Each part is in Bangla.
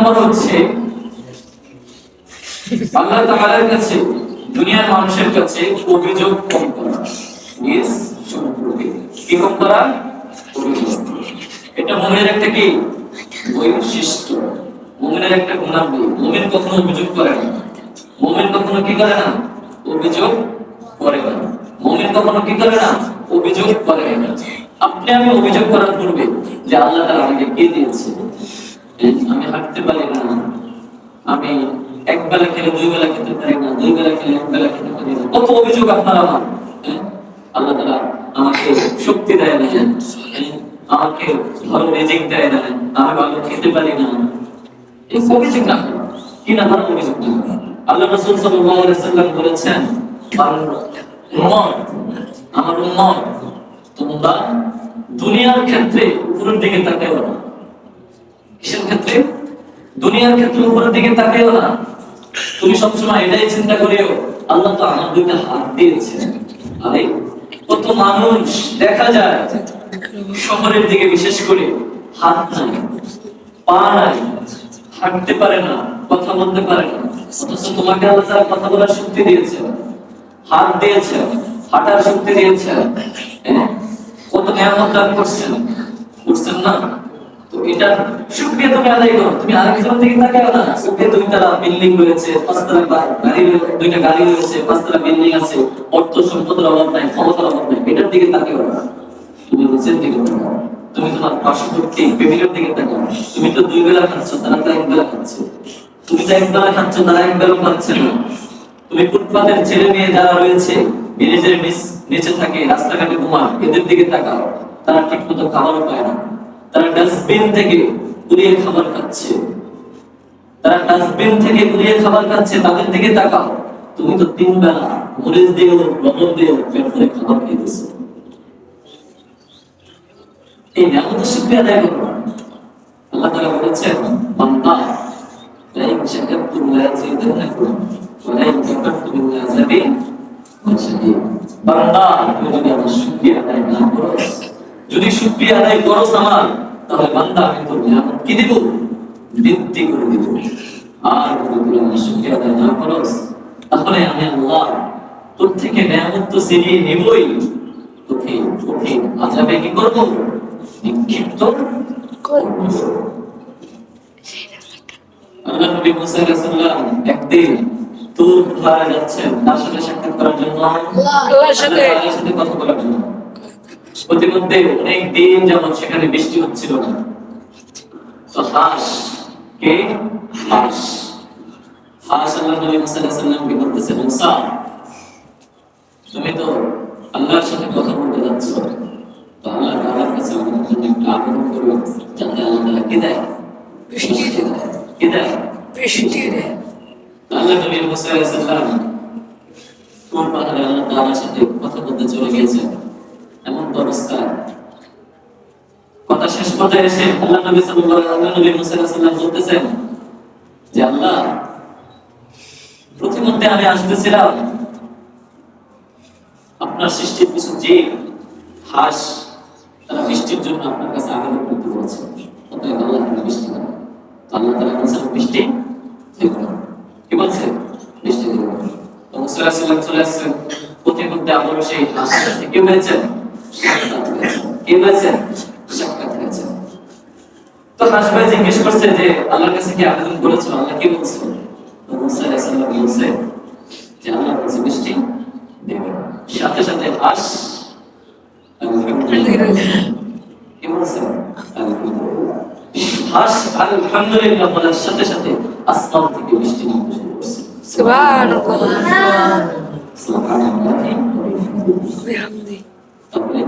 নম্বর হচ্ছে, আল্লাহ তাআলার কাছে দুনিয়ার মানুষের কাছে অভিযোগ কম করা। করা? এটা মুমিনের একটা কি? বৈশিষ্ট্য। মুমিনের একটা গুণাবলী। মুমিন কখনো অভিযোগ করে না। মুমিন কখনো কি করে না? অভিযোগ করে না। মুমিন কখনো কি করে না? অভিযোগ করে না। আপনি আমি অভিযোগ করার পূর্বে যে আল্লাহ তাআলা আমাকে কে দিয়েছে? আমি হাঁটতে পারি না, আমি এক বেলা খেলে দুই বেলা খেতে পারি না দুই বেলা খেলে এক বেলা খেতে পারি না। কত অভিযোগ আপনার আমার হ্যাঁ? আল্লাহ তাআলা আমাকে শক্তি দেয় না হ্যাঁ? আমাকে ভালো দেয় না আমি ভালো খেতে পারি না। এই অভিযোগ না, কি না করা অভিযোগ? আল্লাহ রাসূল সাল্লাম বলেছেন, আমার উম্মত তোমরা দুনিয়ার ক্ষেত্রে উপরের দিকে তাকাও না। কিসের ক্ষেত্রে? দুনিয়ার ক্ষেত্রে উপরের দিকে তাকাও না। তুমি সবসময় এটাই চিন্তা করিও, আল্লাহ তো আমার দুইটা হাত দিয়েছে। আরে, কত মানুষ দেখা যায় শহরের দিকে বিশেষ করে হাত নাই, পা নাই, হাঁটতে পারে না, কথা বলতে পারে না। অথচ তোমাকে আল্লাহ তাআলা কথা বলার শক্তি দিয়েছে, হাত দিয়েছে, হাঁটার শক্তি দিয়েছে। হ্যাঁ? কত নিয়ামত দান করছেন করছেন না? তুমি করো। তুমি তো দুই বেলা খাচ্ছ, তারা তো খাচ্ছে। তুমি তো খাচ্ছ, তারা খাচ্ছে না। তুমি ফুটপাতের ছেলে মেয়ে যারা রয়েছে ব্রিজের নিচে থাকে, রাস্তাঘাটে ঘুমান এদের দিকে তাকাও। তারা ঠিক মতো খাবারও পায় না। তারা ডাস্টবিন থেকে কুড়িয়ে খাবার খাচ্ছে। তারা ডাস্টবিন থেকে কুড়িয়ে খাবার খাচ্ছে, তাদের দিকে তাকাও। তুমি তো তিন বেলা মরিচ দিয়ে লবণ দিয়ে পেট করে খাবার খেতেছো। এই নিয়ামতের শুকরিয়া আদায় করো। আল্লাহ তাআলা বলেছেন, বান্দা, লাইন শাকারতুম লাযিদান্নাকুম ওয়া লাইন কাফারতুম লাযাবি লাশাদীদ বান্দা, তুমি যদি আমার শুকরিয়া আদায় না করো যদি শুকরিয়া আদায় করো আমার তাহলে বান্দা আমি তোর নিয়ামত কি দিব? বৃদ্ধি করে দিব। আর যদি আমার শুকরিয়া আদায় না করো। তাহলে আমি আল্লাহ তোর থেকে নিয়ামত তো ছিনিয়ে নিবই। তোকে তোকে আজাবে কি করব? নিক্ষিপ্ত করব। আল্লাহ নবী মুসা আলাইহিস সালাম একদিন তুর পাহাড়ে যাচ্ছেন তার সাথে সাক্ষাৎ করার জন্য। আল্লাহর সাথে। আল্লাহর সাথে কথা বলার জন্য। প্রতিমধ্যে অনেক দিন যাবত সেখানে বৃষ্টি হচ্ছিল না। তো হাঁস কে? হাঁস। হাঁস আল্লাহ নবী আলাইহিস বলতেছে মুসা তুমি তো আল্লাহর সাথে কথা বলতে যাচ্ছ। তো আল্লাহ তাআলার কাছে আমাদের জন্য একটু আবেদন করবে যাতে আল্লাহ তাআলা কি দেয়? বৃষ্টি দেয়। কি দেয়? বৃষ্টি রে আল্লাহ নবী মুসা আলাইহিস সালাম কোন পাহাড়ে আল্লাহ তাআলার সাথে কথা বলতে চলে গেছেন এমন অবস্থা। কথা শেষ পর্যায়ে এসে আল্লাহ নবী সাল্লাল্লাহু আলাইহি নবী মুসা সালাম বলতেছেন যে, আল্লাহ, প্রতিমধ্যে আমি আসতেছিলাম আপনার সৃষ্টির কিছু জীব হাঁস, তারা বৃষ্টির জন্য আপনার কাছে আবেদন করতে বলছে অতএব আল্লাহ তাআলা বৃষ্টি দেন আল্লাহ তাআলা বলছেন, বৃষ্টি কি বলছে? বৃষ্টি দেব তো মুসা আলাইহিস সালাম চলে আসছেন। প্রতিমধ্যে আবারও সেই হাঁসের থেকে হয়েছে কি হয়েছে? তো হাঁস ভাই জিজ্ঞেস করছে যে আল্লাহর কাছে কি আবেদন করেছ? আল্লাহ কি বলছে? মুসা আলাইহিস বলছে যে আল্লাহ বলছে বৃষ্টি দেবে। সাথে সাথে হাঁস আলহামদুলিল্লাহ। কি বলছে? আলহামদুলিল্লাহ। আলহামদুলিল্লাহ বলার সাথে সাথে আসমান থেকে বৃষ্টি নামতে শুরু করছে সুবহানাল্লাহ। সুবহানাল্লাহি। বিহামদি তাহলে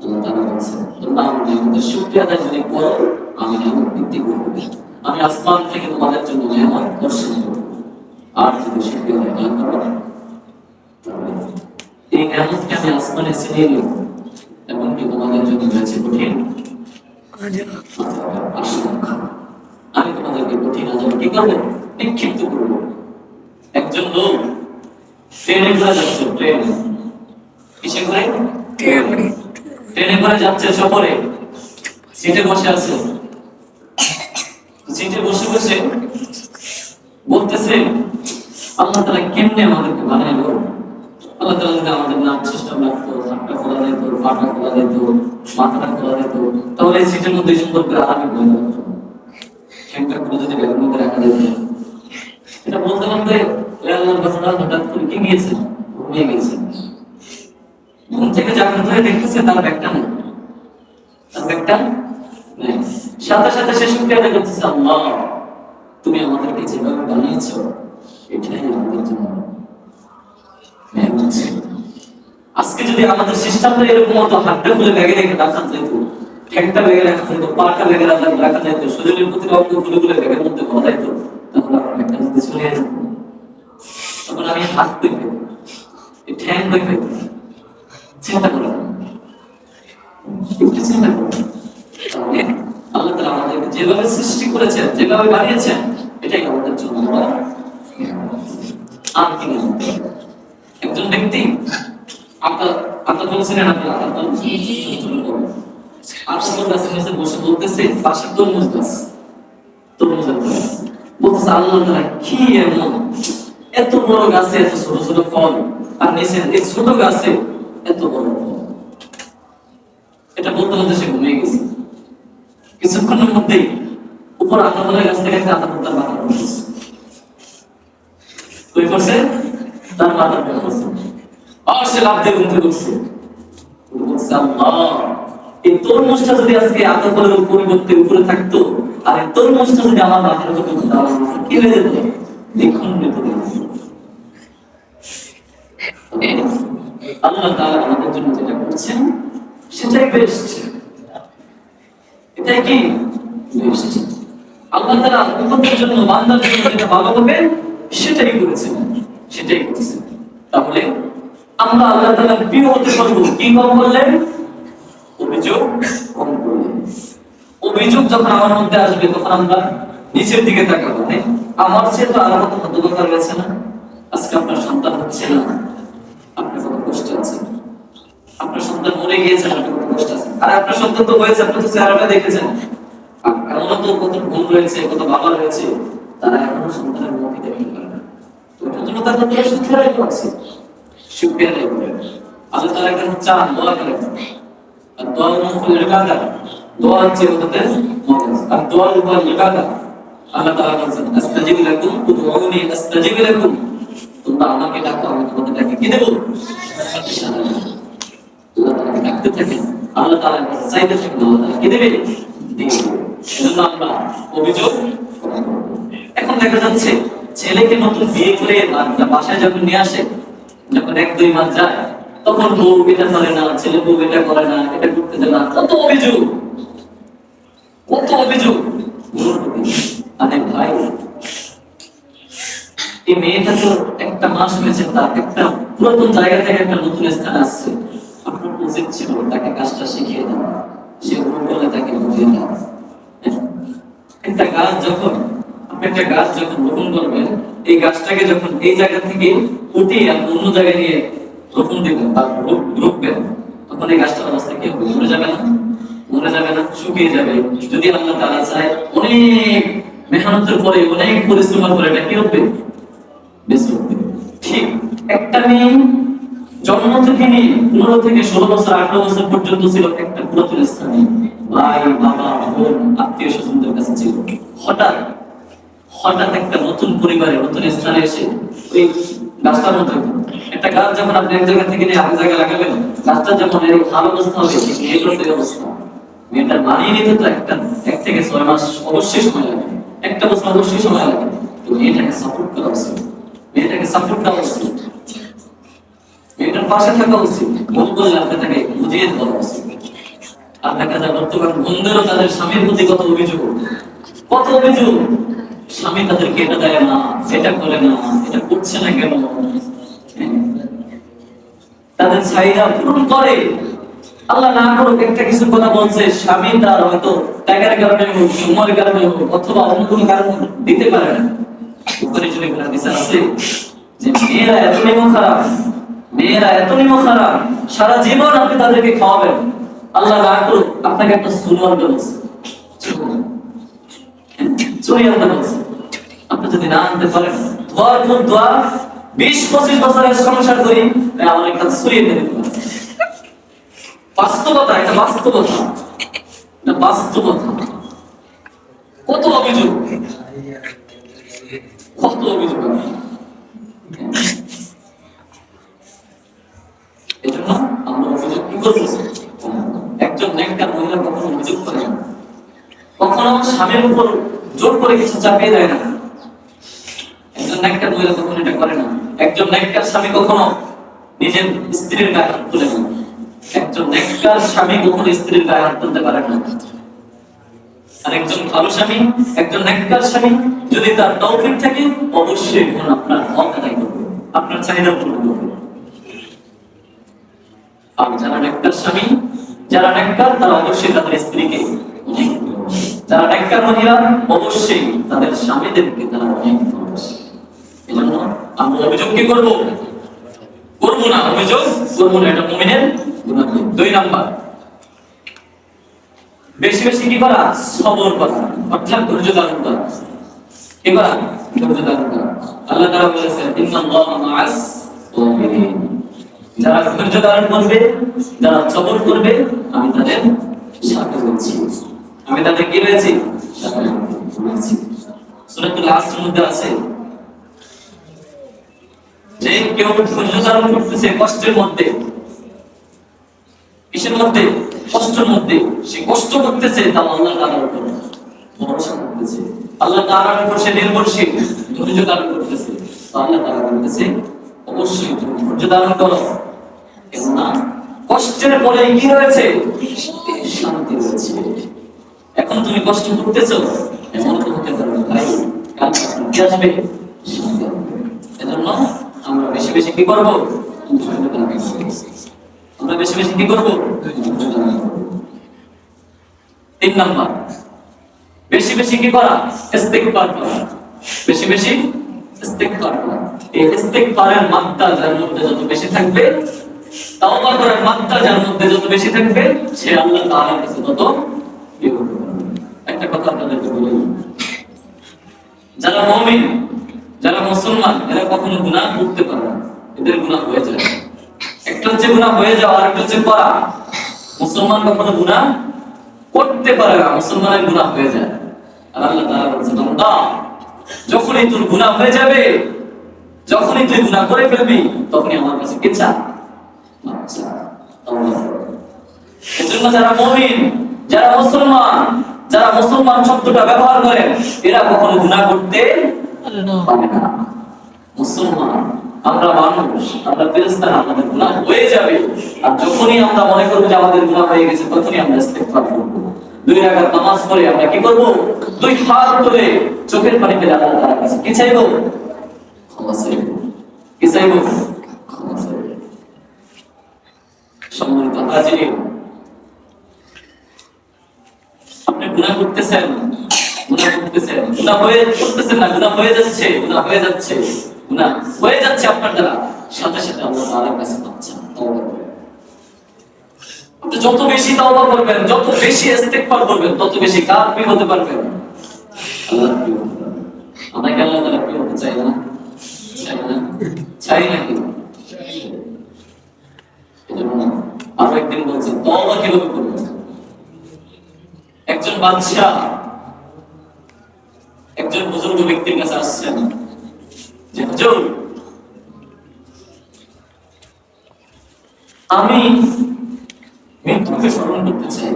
আল্লাহ তাআলা বলছেন তোমরা আমার নিয়ামতের শুকরিয়া আদায় যদি করো আমি নিয়ামত বৃদ্ধি করব আমি আসমান থেকে তোমাদের জন্য নিয়ামত বর্ষণ করব আর যদি শুকরিয়া আদায় না করো এই নিয়ামতকে আমি আসমানে ছিনিয়ে নেব এমনকি তোমাদের জন্য রয়েছে কঠিন আমি তোমাদেরকে কঠিন আজাব কি করব নিক্ষিপ্ত করব একজন লোক ট্রেনে যাচ্ছে ট্রেন কিসে করে ট্রেনে করে যাচ্ছে সফরে। সিটে বসে আছে। সিটে বসে বসে বলতেছে, আল্লাহ তালা কেমনে আমাদেরকে বানাইলো আল্লাহ যদি আমাদের নাম সিস্টেম রাখতো খোলা যেত পাটা খোলা যেত, মাথাটা খোলা যেত, তাহলে এই সিটের মধ্যে সুন্দর করে আরামে বয়ে খুলে যদি ব্যাগের মধ্যে রাখা এটা বলতে বলতে বাচ্চাটা হঠাৎ করে কি গিয়েছে? ঘুমিয়ে গেছে ঘুম থেকে জাগ্রত হয়ে দেখতেছে তার ব্যাগটা নেই। তার ব্যাগটা সাথে সাথে সে শুক্রিয়া আদায় করতেছে, আল্লাহ, তুমি আমাদেরকে যেভাবে বানিয়েছো, এটাই আমাদের জন্য আজকে যদি আমাদের সিস্টেমটা এরকম হতো, হাতটা খুলে ব্যাগে রেখে রাখা যেত, ঠ্যাংটা ব্যাগে রাখা যেত, পাটা ব্যাগে রাখা রাখা যেত, শরীরের প্রতি অঙ্গ খুলে খুলে ব্যাগের মধ্যে ভরা যেত তখন আমার ব্যাগটা মধ্যে চলে যেত তখন আমি হাত এই ঠ্যাং পেতাম চিন্তা করো। একটু চিন্তা করো। আল্লাহ তাআলা আমাদেরকে যেভাবে সৃষ্টি করেছেন, যেভাবে বানিয়েছেন, এটাই আমাদের জন্য আর কি একজন ব্যক্তি এত বড় গাছে, এত ছোট ছোট ফল। আর নিচে, এই ছোট গাছে এত বড়। এটা বলতে বলতে সে ঘুমিয়ে গেছে। কিছুক্ষণের মধ্যেই উপর আতাফলের গাছ থেকে একটা আতাফল তার মাথা পড়ছে কই পড়ছে তার মাথা পড়ছে আর সে লাভ দিয়ে ঘুমতে করছে এই তরমুজটা যদি আজকে আতাফলের পরিবর্তে উপরে থাকতো, আর এই তরমুজটা যদি আমার মাথার উপর কি হয়ে যেত? হয়ে যেত আল্লাহ তাআলা আমাদের জন্য যেটা করছেন, সেটাই বেস্ট এটাই কি বেস্ট আল্লাহ তাআলা উম্মতের জন্য, বান্দার জন্য যেটা ভালো হবে, সেটাই করেছেন সেটাই করেছেন। তাহলে আমরা আল্লাহ তাআলার প্রিয় হতে পারব, কি কম অভিযোগ কম করলেন। অভিযোগ যখন আমার মধ্যে আসবে, তখন আমরা নিচের দিকে তাকাবো আমার চেয়ে তো আরও কত হতভাগা রয়েছে না। আজকে আপনার সন্তান হচ্ছে না আপনার কত কষ্ট আছে আপনার সন্তান মরে গিয়েছে আপনার কত কষ্ট আছে আর আপনার সন্তান তো হয়েছে, আপনি তো চেহারাটা দেখেছেন। এমনও তো কত ভুল রয়েছে কত বাবা রয়েছে তারা এখনও সন্তানের মুখে দেখতে পারে আমাকে ডাকো, আমি তোমাদের ডাকি। কি দেব? এখন দেখা যাচ্ছে, ছেলেকে নতুন বিয়ে করে বাসায় যখন নিয়ে আসে, যখন এক দুই মাস যায়, তখন বউ এটা করে না, ছেলে বউ এটা করে না, এটা করতে দেয় না। কত অভিযোগ? কত অভিযোগ? ভাই, এই মেয়েটা তো একটা মাস হয়েছে, তার একটা পুরাতন জায়গা থেকে একটা নতুন স্থানে আসছে। আপনার উচিত ছিল তাকে কাজটা শিখিয়ে দেওয়া সে বলে তাকে বুঝিয়ে দেওয়া একটা গাছ যখন, আপনি একটা গাছ যখন রোপণ করবেন, এই গাছটাকে যখন এই জায়গা থেকে উঠিয়ে আপনি অন্য জায়গায় নিয়ে রোপণ দিবেন বা রোপবেন, তখন এই গাছটার অবস্থা কি মরে যাবে না? মরে যাবে না? শুকিয়ে যাবে? যদি আল্লাহ তাআলা চায়, অনেক মেহনতের পরে, অনেক পরিশ্রমের পরে এটা কি হবে বেঁচে উঠবে ঠিক একটা মেয়ে জন্ম থেকে পনেরো থেকে ষোলো বছর, আঠারো বছর পর্যন্ত ছিল একটা পুরাতন স্থানে। ভাই, বাবা, বোন, আত্মীয় স্বজনদের কাছে ছিল। হঠাৎ হঠাৎ একটা নতুন পরিবারে, নতুন স্থানে এসে ওই গাছটার মধ্যে একটা গাছ যখন আপনি এক জায়গা থেকে নিয়ে আরেক জায়গায় লাগাবেন, গাছটা যখন এর ভালো অবস্থা হবে মেয়েটার অবস্থা। মেয়েটার মানিয়ে নিতে তো একটা, এক থেকে ছয় মাস অবশ্যই সময় লাগে। একটা বছর অবশ্যই সময় লাগে। তো মেয়েটাকে সাপোর্ট করা উচিত। মেয়েটাকে সাপোর্ট দেওয়া উচিত। মেয়েটার পাশে থাকা উচিত মন করলে আপনি বুঝিয়ে দেওয়া উচিত। আর দেখা বর্তমান বন্ধুরা তাদের স্বামীর প্রতি কত অভিযোগ? কত অভিযোগ? স্বামী তাদেরকে এটা দেয় না সেটা করে না, এটা করছে না কেন? হ্যাঁ। তাদের চাহিদা পূরণ করে। আল্লাহ না করুক একটা কিছু কথা বলছে, স্বামী তার হয়তো টাকার কারণে হোক সময়ের কারণে হোক, অথবা অন্য কোনো কারণে দিতে পারে না। উপরে চলে গেলে আছে যে, মেয়েরা এত খারাপ মেয়েরা এত নিমো খারাপ, সারা জীবন আপনি তাদেরকে খাওয়াবেন। আল্লাহ না করুক, আপনাকে একটা আনতে বলছে। বিশ, পঁচিশ বছরের করি একটা বাস্তবতা। কত অভিযোগ? কত অভিযোগ? এজন্য আমরা অভিযোগ কি একজন কখনো অভিযোগ করে না। কখনো স্বামীর উপর জোর করে কিছু চাপিয়ে দেয় না। একজন মহিলা কখনো এটা করে না। একজন স্বামী কখনো নিজের স্ত্রীর গায়ে হাত তুলে না। একজন স্বামী কখনো স্ত্রীর গায়ে হাত তুলতে পারে না। আর একজন ভালো স্বামী, একজন নেককার স্বামী যদি তার তৌফিক থাকে, অবশ্যই গুণ আপনার হক আদায় করবে। আপনার চাহিদা পূরণ করবে। আর যারা নেককার স্বামী, যারা নেককার, তারা অবশ্যই তাদের স্ত্রীকে যারা নেককার মহিলা, অবশ্যই তাদের স্বামীদেরকে তারা অনেক ভালোবাসে। এজন্য আমরা অভিযোগ কি করব? করব না, অভিযোগ করব না, এটা মুমিনের দুই নাম্বার, বেশি বেশি কি করা? সবর করা, অর্থাৎ ধৈর্য ধারণ করা। করা? ধৈর্য ধারণ করা। আল্লাহ তাআলা বলেছেন, ইন্নাল্লাহা মাআস সাবিরিন যারা ধৈর্য ধারণ করবে, যারা সবর করবে, আমি তাদের সাথে রয়েছি আমি তাদের কি রয়েছি? সাথে রয়েছি মধ্যে আছে। যে কেউ ধৈর্য ধারণ করতেছে কষ্টের মধ্যে, কিসের মধ্যে? কষ্টের মধ্যে। সে কষ্ট করতেছে, তাও আল্লাহ তাআলার উপর ভরসা করতেছে। আল্লাহ তাআলার উপর সে নির্ভরশীল, ধৈর্য ধারণ করতেছে। আল্লাহ তাআলা বলতেছে, অবশ্যই ধৈর্য ধারণ করো। কেননা কষ্টের পরে কি রয়েছে? শান্তি রয়েছে। এখন তুমি কষ্ট করতেছো? এমন তো হতে পারে না, ভাই। কি আসবে? এজন্য আমরা বেশি বেশি কি করব? আমরা বেশি বেশি কি করব? তিন নাম্বার। বেশি বেশি কি করা? ইস্তেগফার করা। বেশি বেশি ইস্তেগফার করা। এই ইস্তেগফারের মাত্রা যার মধ্যে যত বেশি থাকবে তাওবা করার মাত্রা যার মধ্যে যত বেশি থাকবে, সে আল্লাহ তাআলার কাছে তত একটা কথা আপনাদেরকে বলি। যারা মুমিন, যারা মুসলমান, এরা কখনো গুনাহ করতে পারে না। এদের গুনাহ হয়ে যায়। একটা হচ্ছে গুনাহ হয়ে যাওয়া আর একটা হচ্ছে করা। মুসলমান কখনো গুনাহ করতে পারে না, মুসলমানের গুনাহ হয়ে যায়। আর আল্লাহ তাআলা বলছেন বান্দা, যখনই তোর গুনাহ হয়ে যাবে, যখনই তুই গুনাহ করে ফেলবি, তখনই আমার কাছে কে চা যারা মুমিন, যারা মুসলমান যারা মুসলমান শব্দটা ব্যবহার করেন এরা কখনো গুনাহ করতে পারে না। মুসলমান, আমরা মানুষ, আমরা ফেরেশতা, আমাদের গুনাহ হয়ে যাবে। আর যখনই আমরা মনে করব যে আমাদের গুনাহ হয়ে গেছে, তখনই আমরা ইস্তেগফার করব। দুই রাকাত নামাজ পড়ে আমরা কি করব? দুই হাত তুলে চোখের পানি ফেলে আল্লাহ তাআলার কি চাইব? চাইব। কি চাইব? ক্ষমা চাইব। সম্মানিত হাজিরিন, আপনি গুনাহ করতেছেন গুনাহ করতেছেন। গুনাহ হয়ে করতেছেন না, গুনাহ হয়ে যাচ্ছে, গুনাহ হয়ে যাচ্ছে, গুনাহ হয়ে যাচ্ছে আপনার দ্বারা। সাথে সাথে আল্লাহ কাছে পাচ্ছেন। আপনি যত বেশি তওবা করবেন, যত বেশি ইস্তেগফার করবেন, তত বেশি কার প্রিয় হতে পারবেন। আল্লাহর প্রিয় আমরা কি আল্লাহ তাআলার প্রিয় হতে চাই না? চাই না? চাই নাকি? এজন্য আরও একদিন কীভাবে একজন একজন বুজুর্গ ব্যক্তির কাছে আসছেন, যে, হুজুর, আমি মৃত্যুকে স্মরণ করতে চাই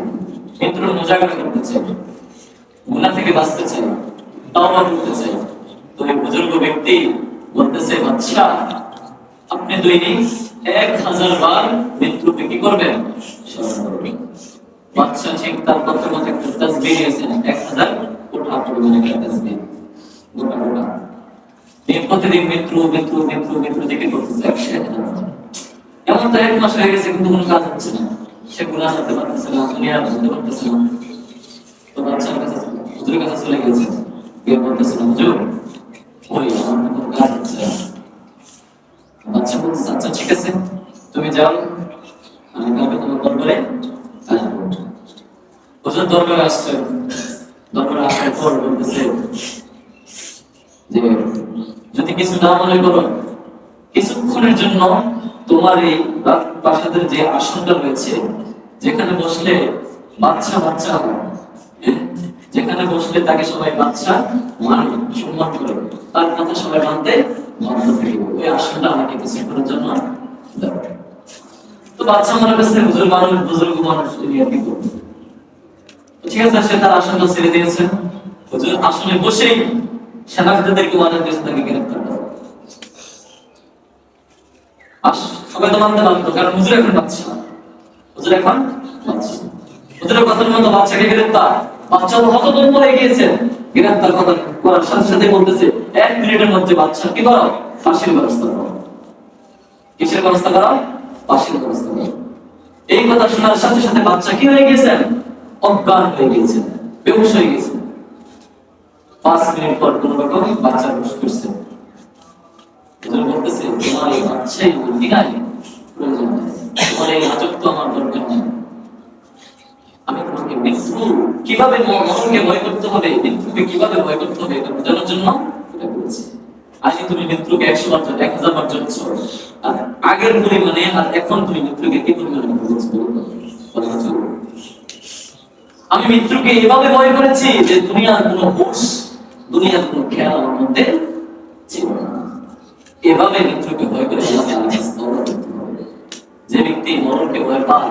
মৃত্যুর মোজাগারা করতে চাই গুনাহ থেকে বাঁচতে চাই তওবা করতে চাই। তো এই বুজুর্গ ব্যক্তি বলতেছে, বাদশাহ আপনি দৈনিক এক হাজার বার মৃত্যুকে কি করবেন? বাচ্চা ঠিক তার একটা নিয়েছেন এক হাজার একটা প্রতিদিন মৃত্যু মৃত্যু মৃত্যু মৃত্যু করতেছে। এমন তো এক মাস হয়ে গেছে, কিন্তু কোনো কাজ হচ্ছে না। সে গুণা করতে পারতেছে না দুনিয়া বুঝতে পারতেছে না। তো বাচ্চার কাছে, হুজুরের কাছে চলে গেছে। গিয়ে বলতেছে না, হুজুর, ওই আমার কোনো কাজ হচ্ছে না। বাচ্চা আচ্ছা ঠিক আছে। তুমি যাও, আমি কালকে তোমার হুজুর দরবারে আসছে আসার পর বলতেছে। যদি কিছু না মনে করো, কিছুক্ষণের জন্য তোমার এই প্রাসাদের যে আসনটা রয়েছে, যেখানে বসলে বাচ্চা বাচ্চা হয়? যেখানে বসলে তাকে সবাই বাচ্চা মান সম্মান করে তার কথা সবাই মানতে ওই আসনটা আমাকে কিছুক্ষণের জন্য তো বাচ্চা মনে করছে হুজুর মানুষ বুজুর্গ মানুষ কি করবে ঠিক আছে সে তার আসনটা ছেড়ে দিয়েছে হুজুর আসনে বসেই সেনাপতিদেরকে অর্ডার দিয়েছে তাকে গ্রেফতার করো সবাই তো মানতে বাধ্য কারণ হুজুর এখন বাচ্চা। হুজুর এখন বাচ্চা হুজুরের কথার মতো বাচ্চাকে গ্রেফতার বাচ্চা তো হতভম্ব হয়ে গিয়েছে গ্রেফতার কথা করার সাথে সাথে বলতেছে, এক মিনিটের মধ্যে বাচ্চা কি করো ফাঁসির ব্যবস্থা করো। কিসের ব্যবস্থা করো ফাঁসির ব্যবস্থা করো। এই কথা শোনার সাথে সাথে বাচ্চা কি হয়ে গেছেন অজ্ঞান হয়ে গেছেন বেহুশ হয়ে গেছেন পাঁচ মিনিট পর কোন রকম বাচ্চা হুশ করছে। বলতেছে, তোমার এই বাচ্চাই বুদ্ধি নাই। প্রয়োজন তোমার এই তো আমার দরকার নেই। আমি মৃত্যু কীভাবে মরণকে ভয় করতে হবে? মৃত্যুকে কীভাবে ভয় করতে হবে? এটা বোঝানোর জন্য এটা বলছি। আজকে তুমি মৃত্যুকে একশো বার এক হাজার বার আর আগের পরিমাণে আর এখন তুমি মৃত্যুকে কি পরিমাণে করছ? আমি মৃত্যুকে এভাবে ভয় করেছি যে দুনিয়ার কোনো হুশ, দুনিয়ার কোনো খেয়াল আমার মধ্যে ছিল না। এভাবে মৃত্যুকে ভয় করে আমাকে আল্লাহর কাছে তওবা করতে হবে। যে ব্যক্তি মরণকে ভয় পায়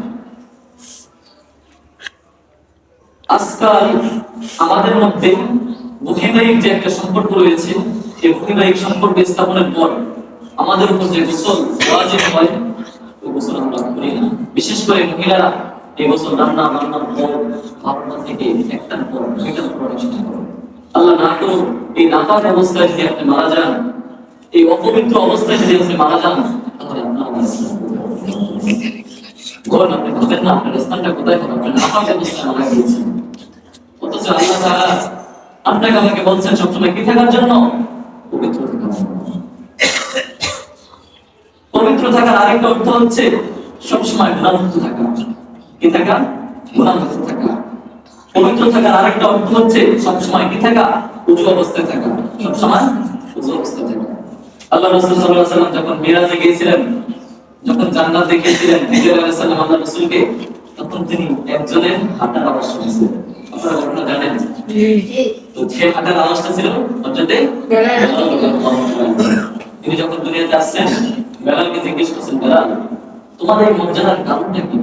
আজকাল আমাদের মধ্যে বহিবাহিক যে একটা সম্পর্ক রয়েছে এই বহিবাহিক সম্পর্ক স্থাপনের পর আমাদের উপর যে গোসল ওয়াজিব হয় ওই গোসল আমরা করি না। বিশেষ করে মহিলারা এই গোসল, রান্না বান্নার পর ভাবনা থেকে একটার পর দুইটার পর অনুষ্ঠিত করে। আল্লাহ না করুন এই নাপাক অবস্থায় যদি আপনি মারা যান, এই অপবিত্র অবস্থায় যদি আপনি মারা যান, তাহলে আপনার ইসলাম আপনি ভাবেন না আপনার স্থানটা কোথায় হবে আপনি নাপাক অবস্থায় মারা গিয়েছেন অথচ আল্লাহ তাআলা আপনাকে আমাকে বলছেন সবসময় কি থাকার জন্য পবিত্র পবিত্র থাকার আরেকটা অর্থ হচ্ছে সবসময় গুণামুক্ত থাকা কি থাকা গুণামুক্ত থাকা পবিত্র থাকার আরেকটা অর্থ হচ্ছে সবসময় কি থাকা উঁচু অবস্থায় থাকা সবসময় উঁচু অবস্থায় থাকা আল্লাহ রাসূল সাল্লাল্লাহু আলাইহি ওয়াসাল্লাম যখন মিরাজে গিয়েছিলেন যখন জান্নাত দেখেছিলেন জিবরাইল আলাইহিস সালাম আল্লাহ রাসূলকে তখন তিনি একজনের হাঁটার আওয়াজ শুনেছিলেন। আপনারা ঘটনা জানেন? তো সে হাঁটার আওয়াজটা ছিল। তিনি যখন দুনিয়াতে আসছেন বেলালকে জিজ্ঞেস করছেন বেলাল তোমার এই মর্যাদার কারণটা কি?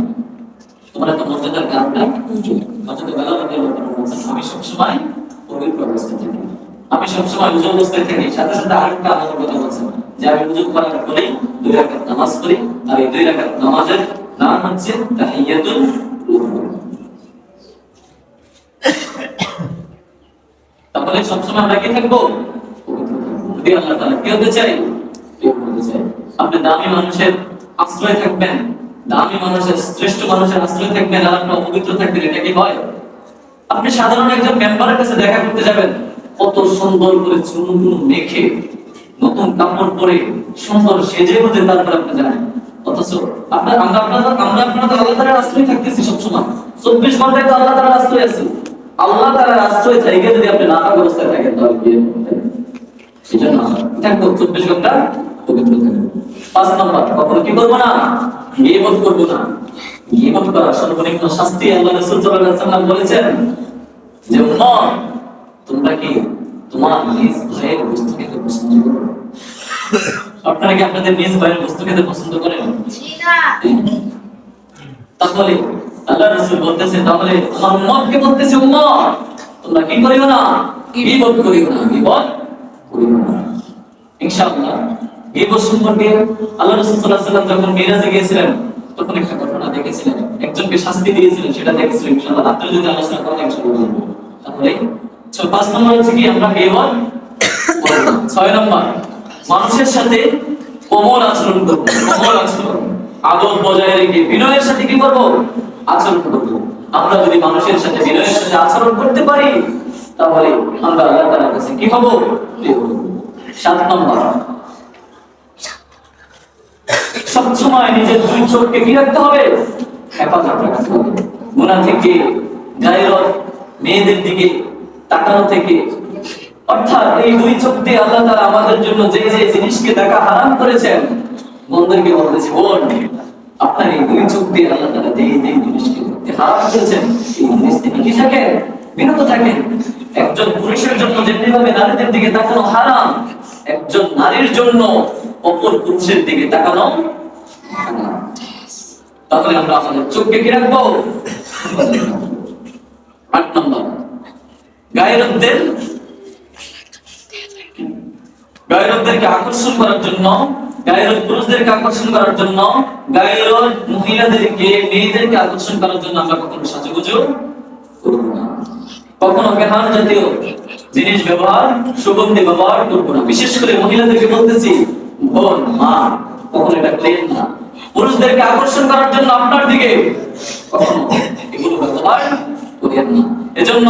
তোমার মর্যাদার কারণটা বেলাল রাদিয়াল্লাহু আমি সবসময় পবিত্র অবস্থায় থাকি। আমি সবসময় উজু অবস্থায় থাকি, সাথে সাথে আরেকটা আমার কথা বলছেন যে আমি উজু করার পরেই দুই রাকাত নামাজ পড়ি, আর এই দুই রাকাত নামাজের নাম হচ্ছে তাহিয়াতুল তাহলে সবসময় আমরা কি থাকব? যদি আল্লাহ তাআলা কি হতে চাই আপনি দামি মানুষের আশ্রয় থাকবেন, দামি মানুষের শ্রেষ্ঠ মানুষের আশ্রয় থাকবেন, আর আপনি অপবিত্র থাকবেন, এটা কি হয়? আপনি সাধারণ একজন মেম্বারের কাছে দেখা করতে যাবেন। কত সুন্দর করে চুন টুন মেখে নতুন কাপড় পরে সুন্দর সেজে গুজে তারপরে আপনি যান অথচ আপনার আমরা আপনাদের আমরা আপনাদের আল্লাহ তাআলার আশ্রয় থাকতেছি সবসময়। চব্বিশ ঘন্টায় তো আল্লাহ তাআলার আশ্রয় আছে। আল্লাহ তাআলার আশ্রয় থেকে যদি আপনি নাপাক অবস্থায় থাকেন তাহলে? সেটা না। থাকব চব্বিশ ঘণ্টা পবিত্র থাকব। পাঁচ নম্বর, কখনো কি করব না? গিবত করব না। গিবত করা সর্বনিম্ন শাস্তি আল্লাহ রাসূল ওয়াসাল্লাম বলেছেন যে, উম্মত, তোমরা কি আপনারা কি আপনাদের নিজ ভাইয়ের বস্তু খেতে পছন্দ করেন? তাহলে আল্লাহ রাসূল বলতেছে তাহলে আমার উম্মতকে বলতেছে উম্মত? তোমরা কি করিও না? গীবত করিও না গীবত করিও না। ইনশাআল্লাহ গীবত সম্পর্কে আল্লাহ রাসূল সাল্লাল্লাহু আলাইহি যখন মিরাজে গিয়েছিলেন তখন একটা ঘটনা দেখেছিলেন। একজনকে শাস্তি দিয়েছিলেন সেটা দেখেছিলেন ইনশাআল্লাহ। রাত্রে যদি আলোচনা করা ইনশাআল্লাহ তাহলে ছ- পাঁচ নম্বর হচ্ছে কি, আমরা গীবত ছয় নম্বর মানুষের সাথে কোমল আচরণ করব, কোমল আচরণ। আদব বজায় রেখে বিনয়ের সাথে কি করব? আচরণ করব। আমরা যদি মানুষের সাথে বিনয়ের সাথে আচরণ করতে পারি, তাহলে আমরা আল্লাহ তাআলার কাছে কি হব। সাত নম্বর সবসময় নিজের দুই চোখকে কি রাখতে হবে? হেফাজত রাখতে হবে। গুণা থেকে গায়ের মেয়েদের দিকে তাকানো থেকে। অর্থাৎ এই দুই চোখ দিয়ে আল্লাহ তাআলা আমাদের জন্য যে যে জিনিসকে দেখা হারাম করেছেন বন্ধুদেরকে বলতেছে আপনার এই দুই চোখ দিয়ে আল্লাহ তাআলা যে জিনিসকে হারাম করেছেন, এই জিনিস থেকে কি বিরত একজন পুরুষের জন্য যেভাবে নারীদের দিকে তাকানো হারাম, একজন নারীর জন্য অপর পুরুষের দিকে তাকানো। তাহলে আমরা আমাদের চোখকে কি রাখব? আট নম্বর। গায়রবদের গায়রবদেরকে আকর্ষণ করার জন্য গায়রব পুরুষদেরকে আকর্ষণ করার জন্য গায়রব মহিলাদেরকে, মেয়েদেরকে আকর্ষণ করার জন্য আমরা কখনো কখনো জাতীয় জিনিস ব্যবহার, সুগন্ধি ব্যবহার করব না। বিশেষ করে মহিলাদেরকে বলতেছি বোন মা, কখনো এটা প্লেন না। পুরুষদেরকে আকর্ষণ করার জন্য আপনার দিকে কখনো এগুলো ব্যবহার এজন্য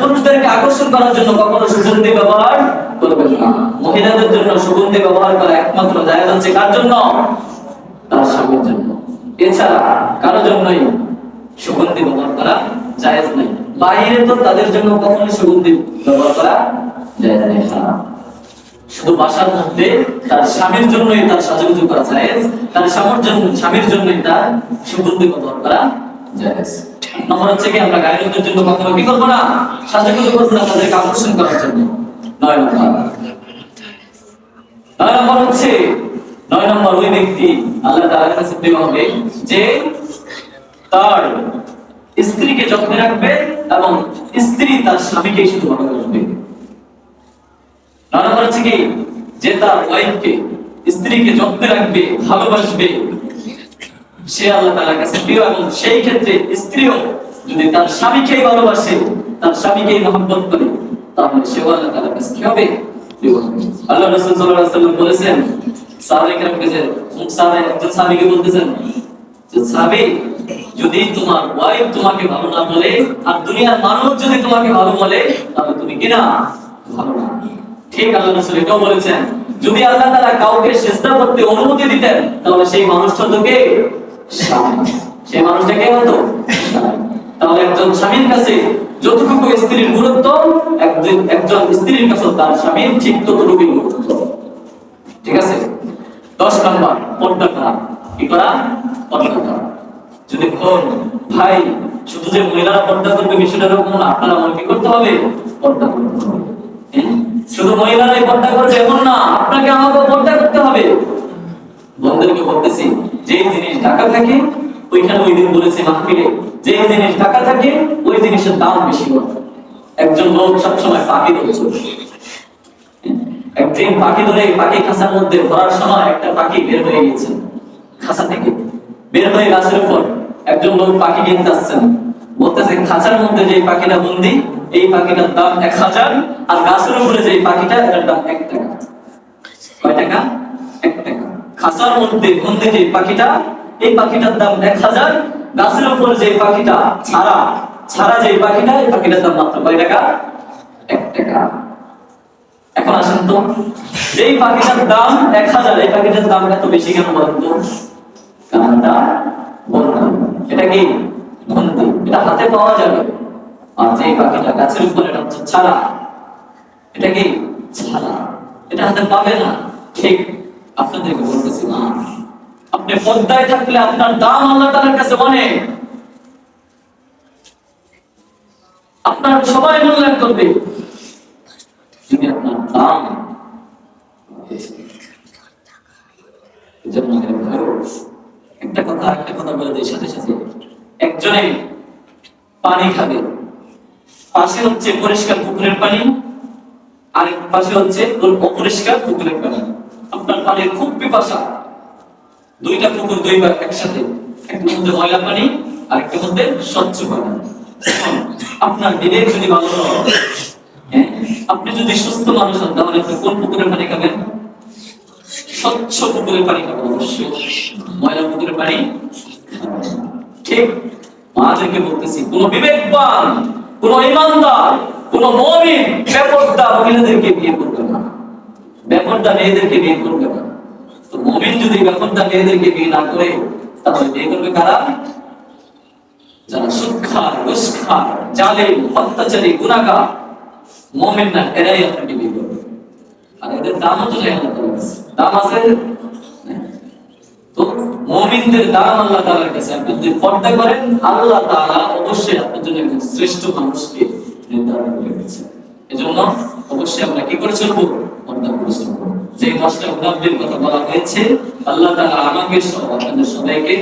পুরুষদেরকে আকর্ষণ করার জন্য কখনো সুগন্ধি ব্যবহার করবেন না। মহিলাদের জন্য সুগন্ধি ব্যবহার করা একমাত্র হচ্ছে কার জন্য? তার স্বামীর জন্য। এছাড়া কারোর জন্যই সুগন্ধি ব্যবহার করা বাইরে তো তাদের জন্য কখনোই সুগন্ধি ব্যবহার করা জায়েজ। শুধু বাসার মধ্যে তার স্বামীর জন্যই তার সাজুগুজু করা জায়েজ, তার স্বামীর জন্য স্বামীর জন্যই তার সুগন্ধি ব্যবহার করা নম্বর হচ্ছে কি, আমরা গায়কদের জন্য কখনো কি করব না? সাজুগুজু করব না তাদেরকে আকর্ষণ করার জন্য। নয় নম্বর। নয় নম্বর হচ্ছে, নয় নম্বর ওই ব্যক্তি, আল্লাহ তাআলার কাছে প্রিয় হবে, যে তার স্ত্রীকে যত্নে রাখবে এবং স্ত্রী তার স্বামীকে শুধু ভালোবাসবে নয় নম্বর হচ্ছে কি, যে তার ওয়াইফকে স্ত্রীকে যত্নে রাখবে, ভালোবাসবে সে আল্লাহ তাআলার কাছে প্রিয় এবং সেই ক্ষেত্রে স্ত্রীও যদি তার স্বামীকেই ভালোবাসে, তার স্বামীকেই মহব্বত করে, তাহলে সেও আল্লাহ তাআলার কাছে কি হবে? আল্লাহ রাসূল সাল্লাল্লাহু আলাইহি ওয়াসাল্লাম বলেছেন সাহাবায়ে কেরামকে যে মুখ সাহাবায়ে একজন সাহাবীকে বলতেছেন, যে সাহাবী, যদি তোমার ওয়াইফ তোমাকে ভালো না বলে, আর দুনিয়ার মানুষ যদি তোমাকে ভালো বলে, তাহলে তুমি কি না। ঠিক আল্লাহ রাসূল এটাও বলেছেন, যদি আল্লাহ তাআলা কাউকে সিজদা করতে অনুমতি দিতেন, তাহলে সেই মানুষটা তো সেই মানুষটা কে হতো তাহলে একজন স্বামীর কাছে যতটুকু স্ত্রীর গুরুত্ব, একজন একজন স্ত্রীর কাছে তার স্বামীর ঠিক ততটুকুই গুরুত্ব। ঠিক আছে? দশ নম্বর পর্দা করা কি করা? পর্দা করা যদি বোন ভাই শুধু যে মহিলারা পর্দা করবে বিষয়টা এরকম না, আপনারা আমার কি করতে হবে? পর্দা করতে হবে। হ্যাঁ? শুধু মহিলারাই পর্দা করবে এমন না, আপনাকে আমাকে পর্দা করতে হবে। বন্ধুদেরকে বলতেছি যে জিনিস ঢাকা থাকে, ওইখানে ওই দিন বলেছে মাহফিলে যে জিনিস ঢাকা থাকে, ওই জিনিসের দাম বেশি হয়। একজন লোক সবসময় পাখি ধরছে। একদিন পাখি ধরে পাখি খাঁচার মধ্যে ধরার সময় একটা পাখি বের হয়ে গেছে খাঁচা থেকে। বের হয়ে গাছের উপর একজন লোক পাখি কিনতে আসছেন বলতেছে, খাঁচার মধ্যে যে পাখিটা বন্দি, এই পাখিটার দাম এক হাজার, আর গাছের উপরে যে পাখিটা, এটার দাম এক টাকা। কয় টাকা? এক টাকা। খাঁচার মধ্যে বন্দি যে পাখিটা, এই পাখিটার দাম এক হাজার। গাছের উপর যে পাখিটা ছাড়া ছাড়া যে পাখিটা, এই পাখিটার দাম মাত্র কয় টাকা? এক টাকা। এখন আসেন তো। যেই পাখিটার দাম এক হাজার, এই পাখিটার দাম এত বেশি কেন বলেন তো? কারণ এটা কি? বন্ধু এটা হাতে পাওয়া যাবে। আর যে পাখিটা গাছের উপর, এটা হচ্ছে ছাড়া। এটা কি? ছাড়া। এটা হাতে পাবে না। ঠিক। আপনাদেরকে বলতেছি, আপনি পদ্মায় থাকলে আপনার দাম আল্লাহ তাআলার কাছে অনেক। আপনার সবাই মূল্যায়ন করবে। যদি আপনার দাম একটা কথা একটা কথা বলে সাথে সাথে একজনে পানি খাবে। পাশে হচ্ছে পরিষ্কার পুকুরের পানি, আরেক পাশে হচ্ছে অপরিষ্কার পুকুরের পানি। আপনার পানির খুব পিপাসা। দুইটা পুকুর দুইবার একসাথে। একটার মধ্যে ময়লা পানি আরেকটার মধ্যে স্বচ্ছ পানি। আপনার বিবেক যদি ভালো হয়, হ্যাঁ আপনি যদি সুস্থ মানুষ হন তাহলে আপনি কোন পুকুরের পানি খাবেন? স্বচ্ছ পুকুরের পানি খাবেন অবশ্যই। ময়লা পুকুরের পানি ঠিক মাদেরকে বলতেছি কোন বিবেকবান কোন ইমানদার কোন মমিন বেপরদা মহিলাদেরকে বিয়ে করবে না। বেপরদা মেয়েদেরকে বিয়ে করবে না। তো যদি বেপরদা মেয়েদেরকে বিয়ে না করে, তাহলে বিয়ে করবে কারা? যারা জালেম, অত্যাচারী না, এরাই আপনাকে বিয়ে করবে। আর এদের দামও তো দাম আছে? তো মুমিনদের দাম আল্লাহ তাআলার কাছে। আপনি যদি পর্দা করেন, আল্লাহ তাআলা অবশ্যই আপনার জন্য একজন শ্রেষ্ঠ মানুষকে নির্ধারণ করে দিয়েছেন। এজন্য অবশ্যই আমরা কি করে চলবো? পর্দা হয়েছে আল্লাহ আমাকে সবাইকে